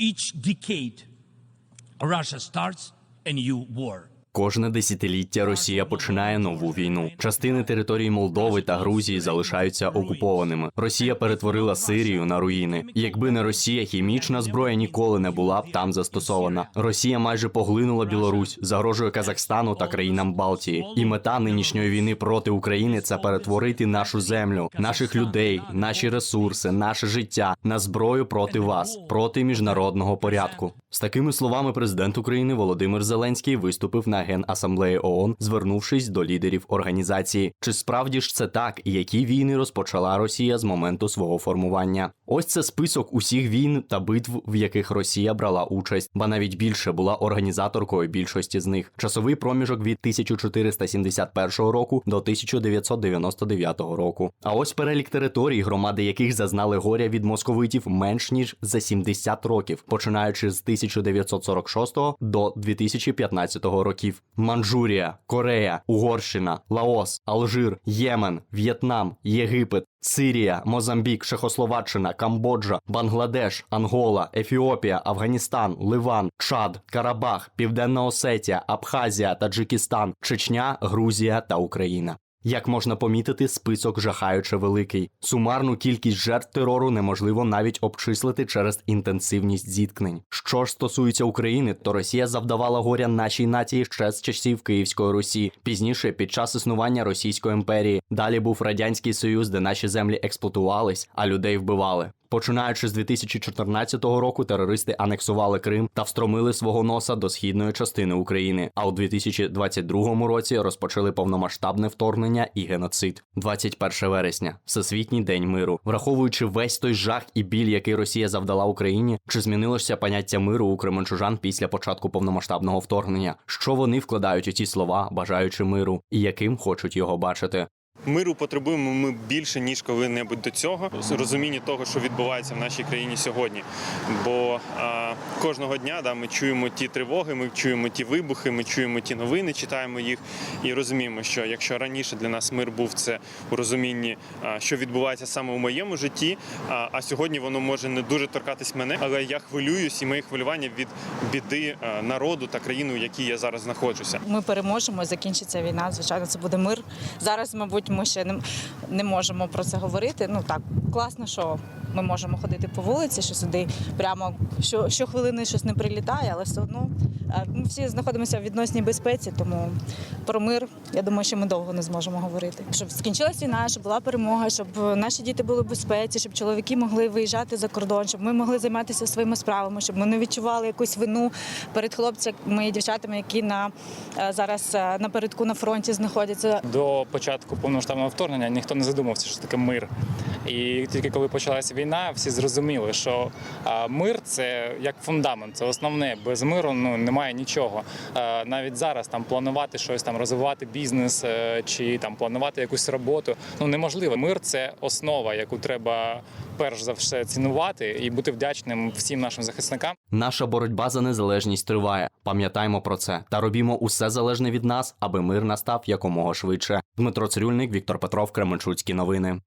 each decade, Russia starts a new war. Кожне десятиліття Росія починає нову війну. Частини території Молдови та Грузії залишаються окупованими. Росія перетворила Сирію на руїни. Якби не Росія, хімічна зброя ніколи не була б там застосована. Росія майже поглинула Білорусь, загрожує Казахстану та країнам Балтії. І мета нинішньої війни проти України це перетворити нашу землю, наших людей, наші ресурси, наше життя на зброю проти вас, проти міжнародного порядку. З такими словами президент України Володимир Зеленський виступив на генасамблеї ООН, звернувшись до лідерів організації. Чи справді ж це так, і які війни розпочала Росія з моменту свого формування? Ось це список усіх війн та битв, в яких Росія брала участь, ба навіть більше була організаторкою більшості з них. Часовий проміжок від 1471 року до 1999 року. А ось перелік територій, громади яких зазнали горя від московитів менш ніж за 70 років, починаючи з 1946 до 2015 років. Манчжурія, Корея, Угорщина, Лаос, Алжир, Ємен, В'єтнам, Єгипет. Сирія, Мозамбік, Чехословаччина, Камбоджа, Бангладеш, Ангола, Ефіопія, Афганістан, Ливан, Чад, Карабах, Південна Осетія, Абхазія, Таджикистан, Чечня, Грузія та Україна. Як можна помітити, список жахаюче великий. Сумарну кількість жертв терору неможливо навіть обчислити через інтенсивність зіткнень. Що ж стосується України, то Росія завдавала горя нашій нації ще з часів Київської Русі. Пізніше, під час існування Російської імперії, далі був радянський союз, де наші землі експлуатувались, а людей вбивали. Починаючи з 2014 року, терористи анексували Крим та встромили свого носа до східної частини України. А у 2022 році розпочали повномасштабне вторгнення і геноцид. 21 вересня, всесвітній день миру. Враховуючи весь той жах і біль, який Росія завдала Україні, чи змінилося поняття миру у кременчужан після початку повномасштабного вторгнення? Що вони вкладають у ці слова, бажаючи миру, і яким хочуть його бачити? Миру потребуємо ми більше ніж коли-небудь до цього. Розуміння того, що відбувається в нашій країні сьогодні. Бо а, кожного дня да, ми чуємо ті тривоги, ми чуємо ті вибухи, ми чуємо ті новини, читаємо їх і розуміємо, що якщо раніше для нас мир був це у розумінні, а, що відбувається саме у моєму житті, а, а сьогодні воно може не дуже торкатись мене, але я хвилююсь і мої хвилювання від біди народу та країни, в якій я зараз знаходжуся. Ми переможемо, закінчиться війна. Звичайно, це буде мир. Зараз, мабуть, ми ще не, не можемо про це говорити. Ну так класно, що ми можемо ходити по вулиці, що сюди прямо що, щохвилини щось не прилітає, але все одно е, ми всі знаходимося в відносній безпеці, тому про мир я думаю, що ми довго не зможемо говорити. Щоб скінчилась війна, щоб була перемога, щоб наші діти були в безпеці, щоб чоловіки могли виїжджати за кордон, щоб ми могли займатися своїми справами, щоб ми не відчували якусь вину перед хлопцями і дівчатами, які на е, зараз е, напередку на фронті знаходяться. До початку повномасштабного вторгнення ніхто не задумався, що таке мир. І тільки коли почалася війна, всі зрозуміли, що мир це як фундамент, це основне. Без миру ну немає нічого. Навіть зараз там планувати щось там, розвивати бізнес е, чи там планувати якусь роботу. Ну неможливо. Мир це основа, яку треба перш за все цінувати і бути вдячним всім нашим захисникам. Наша боротьба за незалежність триває. Пам'ятаймо про це та робімо усе залежне від нас, аби мир настав якомога швидше. Дмитро Цирюльник, Віктор Петров, Кременчуцькі новини.